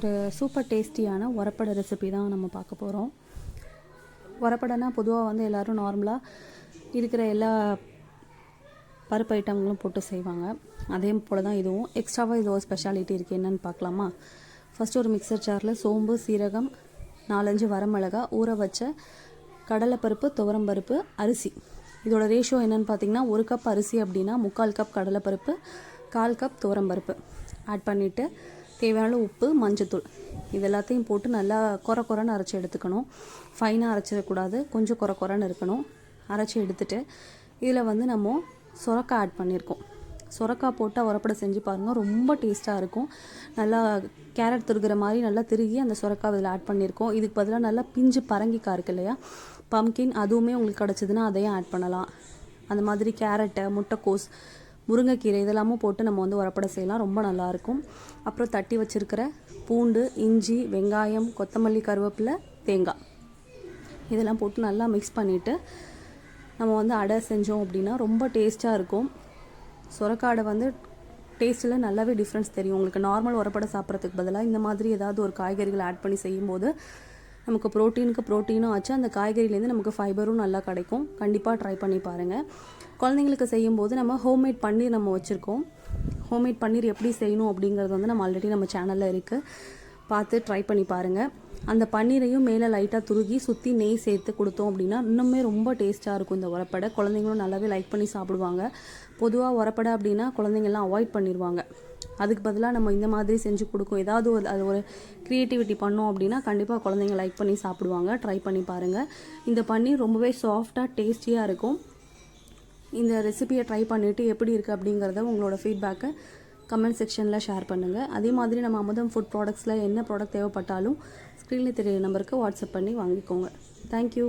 ஒரு சூப்பர் டேஸ்டியான உரப்படை ரெசிபி தான் நம்ம பார்க்க போகிறோம் உரப்படைனா பொதுவாக வந்து எல்லோரும் நார்மலாக இருக்கிற எல்லா பருப்பு ஐட்டங்களும் போட்டு செய்வாங்க. அதே போல் தான் இதுவும். எக்ஸ்ட்ராவாக இது ஒரு ஸ்பெஷாலிட்டி இருக்குது என்னென்னு பார்க்கலாமா? ஃபஸ்ட்டு ஒரு மிக்சர் ஜாரில் சோம்பு சீரகம் நாலஞ்சு வரமிளகா ஊற வச்ச கடலைப்பருப்பு துவரம்பருப்பு அரிசி. இதோட ரேஷியோ என்னென்னு பார்த்தீங்கன்னா ஒரு கப் அரிசி அப்படின்னா முக்கால் கப் கடலைப்பருப்பு கால் கப் துவரம்பருப்பு. ஆட் பண்ணிவிட்டு தேவையான உப்பு மஞ்சத்தூள். இது எல்லாத்தையும் போட்டு நல்லா குறை குறைன்னு அரைச்சி எடுத்துக்கணும். ஃபைனாக அரைச்சிடக்கூடாது. கொஞ்சம் குறை குறைன்னு இருக்கணும். அரைச்சி எடுத்துட்டு இதில் வந்து நம்ம சுரக்காய் ஆட் பண்ணியிருக்கோம் சுரக்காய் போட்டால் உரப்படை செஞ்சு பாருங்கள் ரொம்ப டேஸ்ட்டாக இருக்கும். நல்லா கேரட் துருகிற மாதிரி நல்லா திருகி அந்த சுரக்காய் இதில் ஆட் பண்ணியிருக்கோம் இதுக்கு பதிலாக நல்லா பிஞ்சு பரங்கிக்காய் இருக்கு இல்லையா? பம்கின் அதுவுமே உங்களுக்கு கிடச்சிதுன்னா அதையும் ஆட் பண்ணலாம். அந்த மாதிரி கேரட்டை முட்டைக்கோஸ் முருங்கைக்கீரை இதெல்லாமும் போட்டு நம்ம வந்து உரப்படை செய்யலாம். ரொம்ப நல்லாயிருக்கும். அப்புறம் தட்டி வச்சுருக்கிற பூண்டு இஞ்சி வெங்காயம் கொத்தமல்லி கருவேப்பிலை தேங்காய் இதெல்லாம் போட்டு நல்லா மிக்ஸ் பண்ணிவிட்டு நம்ம வந்து அடை செஞ்சோம் அப்படின்னா ரொம்ப டேஸ்ட்டாக இருக்கும். சுரக்காடை வந்து டேஸ்ட்டில் நல்லாவே டிஃப்ரென்ஸ் தெரியும். உங்களுக்கு நார்மல் உரப்படை சாப்பிட்றதுக்கு பதிலாக இந்த மாதிரி ஏதாவது ஒரு காய்கறிகள் ஆட் பண்ணி செய்யும்போது நமக்கு ப்ரோட்டீனுக்கு ப்ரோட்டீனும் ஆச்சு. அந்த காய்கறிலேருந்து நமக்கு ஃபைபரும் நல்லா கிடைக்கும். கண்டிப்பாக ட்ரை பண்ணி பாருங்கள் குழந்தைங்களுக்கு செய்யும்போது நம்ம ஹோம்மேட் பன்னீர் நம்ம வச்சுருக்கோம். ஹோம்மேட் பன்னீர் எப்படி செய்யணும் அப்படிங்கிறது வந்து நம்ம ஆல்ரெடி நம்ம சேனலில் இருக்குது பார்த்து ட்ரை பண்ணி பாருங்கள் அந்த பன்னீரையும் மேலே லைட்டாக துருகி சுற்றி நெய் சேர்த்து கொடுத்தோம் அப்படின்னா இன்னுமே ரொம்ப டேஸ்ட்டாக இருக்கும் இந்த உரப்படை. குழந்தைங்களும் நல்லாவே லைக் பண்ணி சாப்பிடுவாங்க. பொதுவாக உரப்படை அப்படின்னா குழந்தைங்கள்லாம் அவாய்ட் பண்ணிடுவாங்க அதுக்கு பதிலாக நம்ம இந்த மாதிரி செஞ்சு கொடுக்கும். ஏதாவது ஒரு அது ஒரு க்ரியேட்டிவிட்டி பண்ணோம் அப்படின்னா கண்டிப்பாக குழந்தைங்க லைக் பண்ணி சாப்பிடுவாங்க. ட்ரை பண்ணி பாருங்கள் இந்த பன்னீர் ரொம்பவே சாஃப்டாக டேஸ்டியாக இருக்கும். இந்த ரெசிபியை ட்ரை பண்ணிவிட்டு எப்படி இருக்குது அப்படிங்கிறத உங்களோட ஃபீட்பேக்கை கமெண்ட் செக்ஷனில் ஷேர் பண்ணுங்கள் அதே மாதிரி நம்ம அமுதம் ஃபுட் ப்ராடக்ட்ஸில் என்ன ப்ராடக்ட் தேவைப்பட்டாலும் ஸ்க்ரீனில் தெரிய நம்பருக்கு வாட்ஸ்அப் பண்ணி வாங்கிக்கோங்க. தேங்க்யூ